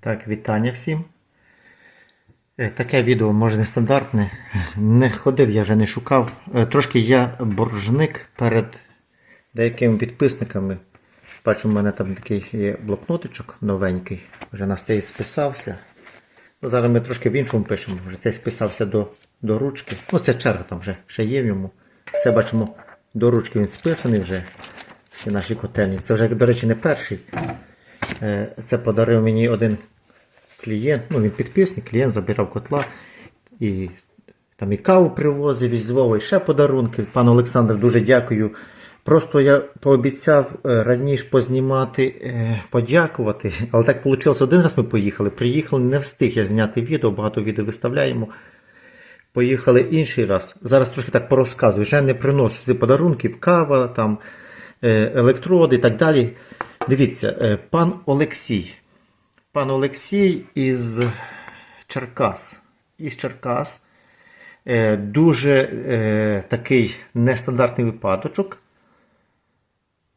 Так, вітання всім. Е, Таке відео може нестандартне. Не ходив, я вже не шукав. Е, Трошки я боржник перед деякими підписниками. Бачу, в мене там такий є блокнотичок новенький. Вже на цей списався. Ну, зараз ми трошки в іншому пишемо. Вже цей списався до, до ручки. Ну, це черга там вже ще є в йому. Все бачимо, до ручки він списаний вже. Всі наші котельні. Це вже, до речі, не перший. Е, Це подарив мені один клієнт, ну він підписник, клієнт забирав котла і там і каву привозив із Львова, і ще подарунки. Пан Олександр, дуже дякую. Просто я пообіцяв е, раніше познімати, е, подякувати, але так вийшло. Один раз ми поїхали. Приїхали, не встиг я зняти відео, багато відео виставляємо. Поїхали інший раз. Зараз трошки так порозказую. Вже не приносити подарунків, кава, там, е, електроди і так далі. Дивіться, пан Олексій. Пан Олексій із Черкас. Із Черкас. Е, Дуже е, такий нестандартний випадочок.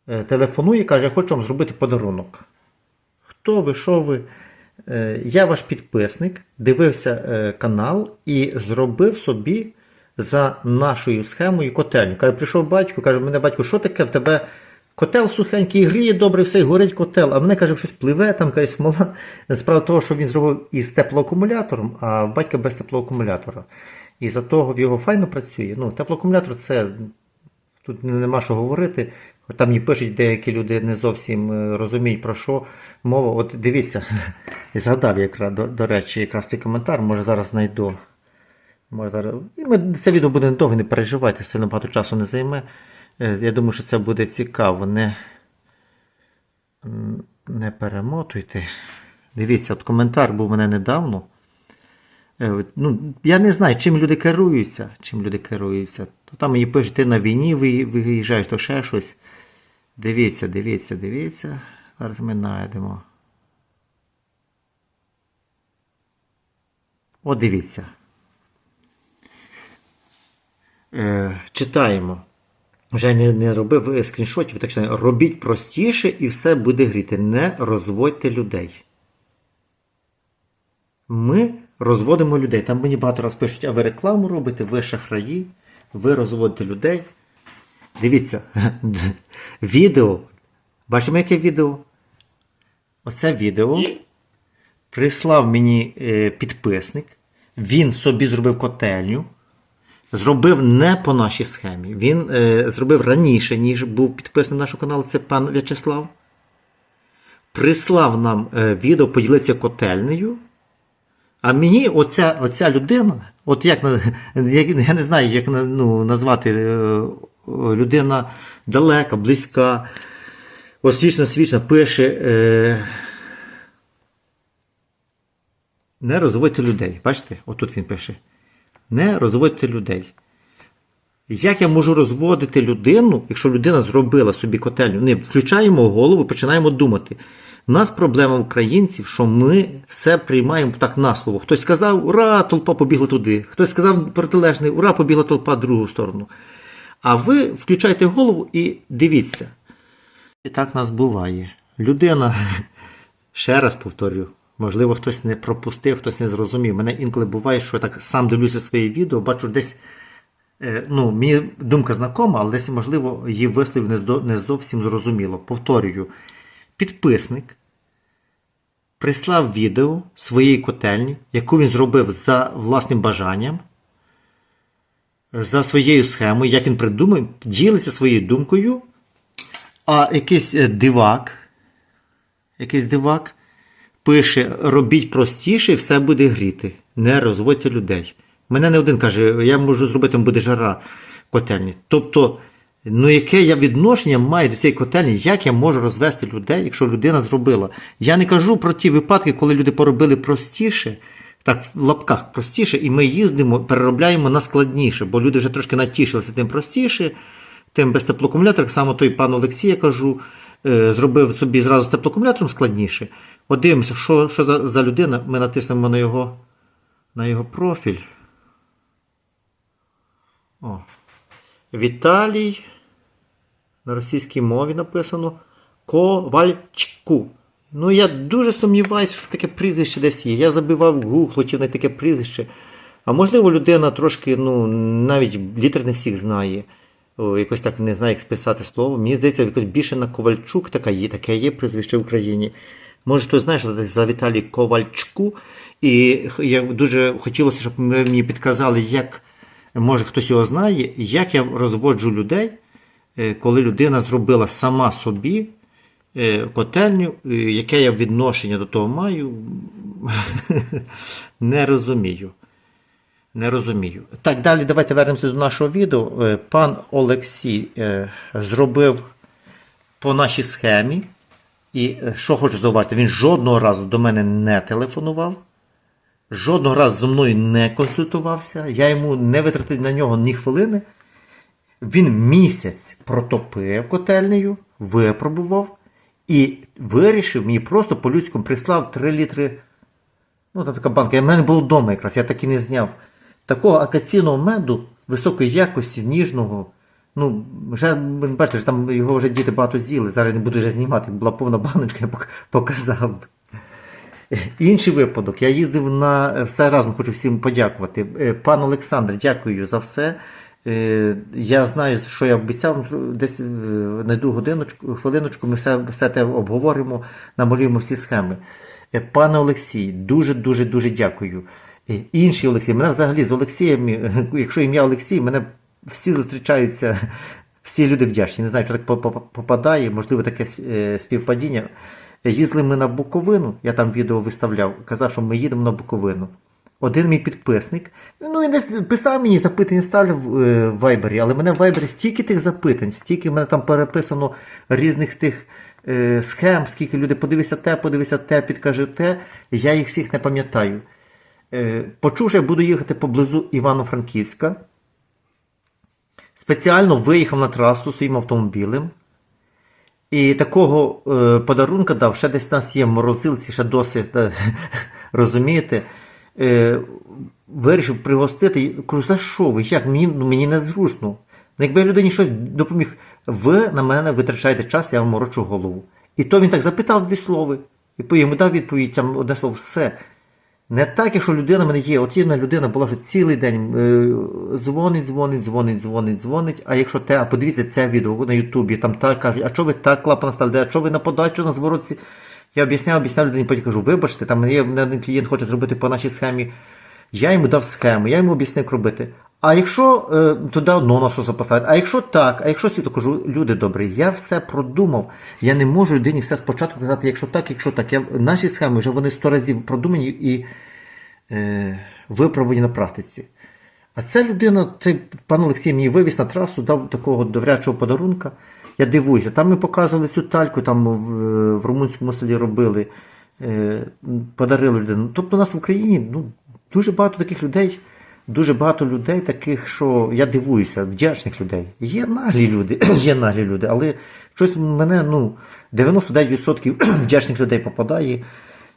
Е, Телефонує і каже, я хочу вам зробити подарунок. Хто ви, що ви? Я ваш підписник, дивився канал і зробив собі за нашою схемою котельню. Каже, прийшов батько, каже, мене батько, що таке в тебе? Котел сухенький, гріє добре, все, і горить котел. А мене каже, щось пливе, там каже, смола. Справа того, що він зробив із теплоакумулятором, а батька без теплоакумулятора. І за того в його файно працює. Ну, теплоакумулятор це тут нема що говорити. Там мені пишуть деякі люди не зовсім е, розуміють про що мова. От дивіться, згадав якраз, до, до речі, якраз цей коментар, може зараз знайду. Може зараз... І ми, це відео буде недовго, не переживайте, сильно багато часу не займе. Е, Я думаю, що це буде цікаво. Не, не перемотуйте. Дивіться, от коментар був у мене недавно. Е, Ну, я не знаю, чим люди керуються. Чим люди керуються. То там мені пишуть, ти на війні виїжджаєш, то ще щось. Дивіться, дивіться, дивіться. Зараз ми знайдемо. От дивіться. Е, читаємо. Вже не, не робив скріншотів, так що робіть простіше і все буде гріти. Не розводьте людей. Ми розводимо людей. Там мені багато раз пишуть, а ви рекламу робите, ви шахраї, ви розводите людей. Дивіться, відео. Бачимо, яке відео? Оце відео прислав мені е, підписник. Він собі зробив котельню. Зробив не по нашій схемі. Він е, зробив раніше, ніж був підписаний на наш канал. Це пан В'ячеслав. Прислав нам е, відео, поділитися котельнею. А мені оця, оця людина, от як, я не знаю, як ну, назвати е, людина далека, близька, освічна свічна, пише. Е, не розводьте людей. Бачите? Отут він пише. Не розводьте людей. Як я можу розводити людину, якщо людина зробила собі котельню? Не включаємо голову, починаємо думати. У нас проблема українців, що ми все приймаємо так на слово. Хтось сказав, ура, толпа побігла туди. Хтось сказав протилежний, ура, побігла толпа в другу сторону. А ви включайте голову і дивіться. І так нас буває. Людина, ще раз повторю, можливо, хтось не пропустив, хтось не зрозумів. Мене інколи буває, що я так сам дивлюся свої відео, бачу десь. е, Ну, мені думка знакома, але десь, можливо, її вислів не зовсім зрозуміло. Повторюю, підписник прислав відео своєї котельні, яку він зробив за власним бажанням, за своєю схемою, як він придумав, ділиться своєю думкою, а якийсь е, дивак, якийсь дивак пише: робіть простіше, і все буде гріти. Не розводьте людей. Мене не один каже, я можу зробити, там буде жара в котельні. Тобто, ну яке я відношення маю до цієї котельні, як я можу розвести людей, якщо людина зробила? Я не кажу про ті випадки, коли люди поробили простіше, так в лапках простіше, і ми їздимо, переробляємо на складніше, бо люди вже трошки натішилися тим простіше, тим без теплоакумулятора. Так само той пан Олексій, я кажу, зробив собі зразу з теплоакумулятором складніше. От дивимося, що, що за, за людина. Ми натиснемо на його, на його профіль. О. Віталій. На російській мові написано Ковальчку. Ну, я дуже сумніваюся, що таке прізвище десь є. Я забивав Google, хотів знайти таке прізвище. А можливо, людина трошки, ну, навіть літер не всіх знає. Якось так не знає, як списати слово. Мені здається, якось більше на Ковальчук така є, таке є прізвище в Україні. Може, хто знає, що це за Віталій Ковальчку. І я дуже хотілося, щоб ви мені підказали, як може хтось його знає, як я розводжу людей, е, коли людина зробила сама собі е, котельню, е, яке я відношення до того маю, не розумію. Не розумію. Так, далі давайте вернемося до нашого відео. Е, Пан Олексій е, зробив по нашій схемі. І е, що хочу зауважити, він жодного разу до мене не телефонував, жодного разу зі мною не консультувався, я йому не витратив на нього ні хвилини. Він місяць протопив котельнею, випробував і вирішив мені просто по-людському прислав 3 літри. Ну, там така банка. У мене було вдома якраз, я так і не зняв. Такого акаційного меду високої якості, ніжного. Ну, вже бачите, там його вже діти багато з'їли. Зараз не буду вже знімати. Була повна баночка, я показав. Інший випадок. Я їздив на все разом, хочу всім подякувати. Е, Пан Олександр, дякую за все. Е, Я знаю, що я обіцяв, десь е, знайду годиночку, хвилиночку, ми все, все те обговоримо, намалюємо всі схеми. Пане Олексій, дуже дуже дуже дякую. Інший Олексій, мене взагалі з Олексієм, якщо ім'я Олексій, мене всі зустрічаються, всі люди вдячні. Не знаю, що так по- по- попадає, можливо, таке е, співпадіння. Їздили ми на Буковину, я там відео виставляв, казав, що ми їдемо на Буковину. Один мій підписник, ну він десь писав мені запитання ставлю в е, Вайбері, але в мене в Вайбері стільки тих запитань, стільки в мене там переписано різних тих е, схем, скільки люди подивися те, подивися те, підкажи те, я їх всіх не пам'ятаю. Е, почув, що я буду їхати поблизу Івано-Франківська. Спеціально виїхав на трасу своїм автомобілем. І такого е, подарунка дав, ще десь у нас є морозилці, ще досі, е, розумієте, е, вирішив пригостити. Кажу, за що ви? Як? Мені, ну, мені незручно. Ну, Якби я людині щось допоміг, ви на мене витрачаєте час, я вам морочу голову. І то він так запитав дві слова. І йому дав відповідь, там одне слово, все. Не так, якщо людина в мене є. От єдна людина була, що цілий день е, дзвонить, дзвонить, дзвонить, дзвонить, дзвонить. А якщо те, а подивіться це відео на Ютубі, там так кажуть, а що ви так клапан стали, а що ви на подачу на зворотці? Я об'ясняв, об'ясняв людині, потім кажу, вибачте, там є один клієнт хоче зробити по нашій схемі. Я йому дав схему, я йому об'яснив, як робити. А якщо е, туди одного насоса поставити, а якщо так, а якщо сі, то кажу, люди добрі, я все продумав. Я не можу людині все спочатку казати, якщо так, якщо так. Я, наші схеми вже вони сто разів продумані і е, випробувані на практиці. А ця людина, цей пан Олексій мені вивіз на трасу, дав такого добрячого подарунка. Я дивуюся, там ми показували цю тальку, там в, в румунському селі робили, е, подарили людину. Тобто у нас в Україні ну, дуже багато таких людей, дуже багато людей, таких, що я дивуюся, вдячних людей. Є наглі люди, є наглі люди, але щось мене, ну, 99% вдячних людей попадає.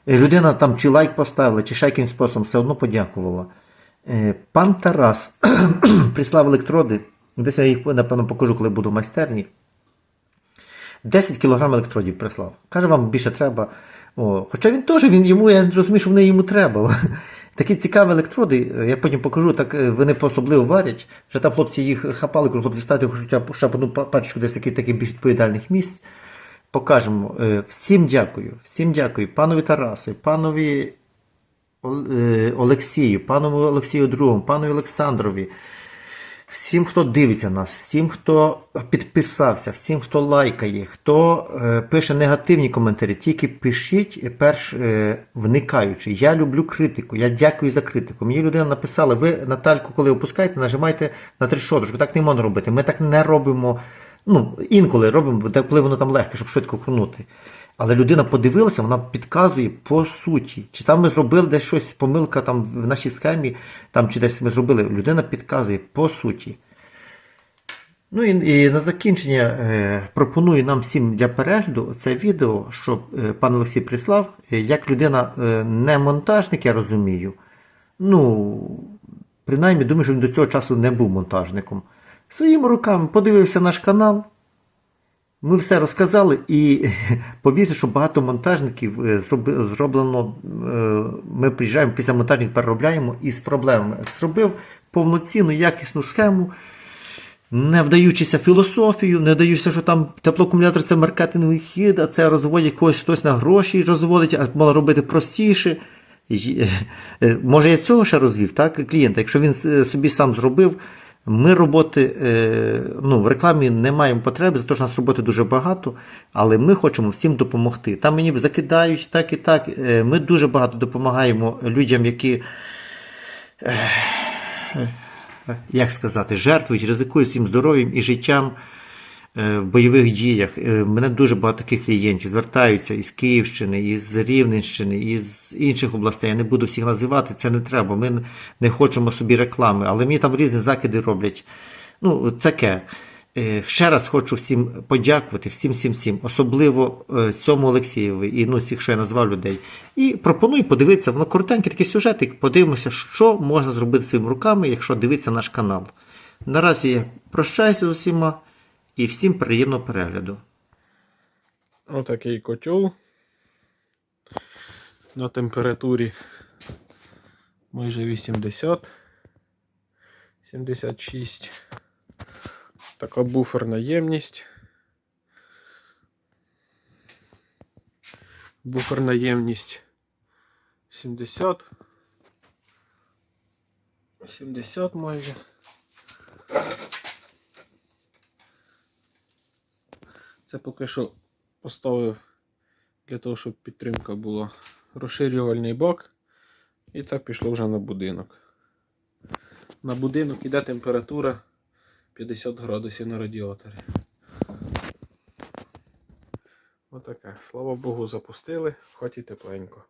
Людина там чи лайк поставила, чи якимсь способом все одно подякувала. Е, Пан Тарас прислав електроди. Десь я їх, напевно, покажу, коли буду в майстерні. 10 кілограм електродів прислав. Каже, вам більше треба. О, хоча він теж, він йому, я розумію, що вони йому треба. Такі цікаві електроди, я потім покажу, так е, вони особливо варять. Вже там хлопці їх хапали, коли хлопці стати хоча б одну па- пачку десь таких, таких більш відповідальних місць. Покажемо. Е, Всім дякую, всім дякую. Панові Тарасу, панові е, Олексію, панові Олексію Другому, панові Олександрові. Всім, хто дивиться нас, всім, хто підписався, всім, хто лайкає, хто е, пише негативні коментарі, тільки пишіть е, перш е, вникаючи. Я люблю критику. Я дякую за критику. Мені людина написала, ви Натальку, коли опускаєте, нажимайте на трішоточку. Так не можна робити. Ми так не робимо. Ну, інколи робимо, коли воно там легке, щоб швидко крунути. Але людина подивилася, вона підказує по суті. Чи там ми зробили десь щось, помилка там в нашій схемі, там чи десь ми зробили. Людина підказує по суті. Ну і, і на закінчення е, пропоную нам всім для перегляду це відео, що е, пан Олексій прислав, е, як людина е, не монтажник, я розумію. Ну, принаймні, думаю, що він до цього часу не був монтажником. Своїми руками подивився наш канал, Ми все розказали, і повірте, що багато монтажників е, зроблено. е, Ми приїжджаємо після монтажних переробляємо із проблемами. Зробив повноцінну якісну схему, не вдаючися філософію, не вдаючися, що там теплоакумулятор це маркетинговий хід, а це розводять когось хтось на гроші розводить, а мало робити простіше. Е, Може, я цього ще розвів, так, клієнта. Якщо він собі сам зробив, ми роботи е, ну, в рекламі не маємо потреби, за те, що нас роботи дуже багато, але ми хочемо всім допомогти. Там мені закидають так і так. Е, Ми дуже багато допомагаємо людям, які як сказати, жертвують, ризикують своїм здоров'ям і життям е, в бойових діях. Е, Мене дуже багато таких клієнтів звертаються із Київщини, із Рівненщини, із інших областей. Я не буду всіх називати, це не треба. Ми не хочемо собі реклами, але мені там різні закиди роблять. Ну, таке. Е, Ще раз хочу всім подякувати, всім, всім, всім, особливо е, цьому Олексієві і ну, цих, що я назвав людей. І пропоную подивитися, воно коротенький такий сюжет, і подивимося, що можна зробити своїми руками, якщо дивитися наш канал. Наразі я прощаюся з усіма і всім приємного перегляду. Отакий котел на температурі майже 80, 76. Така буферна ємність. Буферна ємність 70. 70 майже. Це поки що поставив для того, щоб підтримка була розширювальний бак. І це пішло вже на будинок. На будинок іде температура 50 градусів на радіаторі. Отаке. Слава Богу, запустили, хоч і тепленько.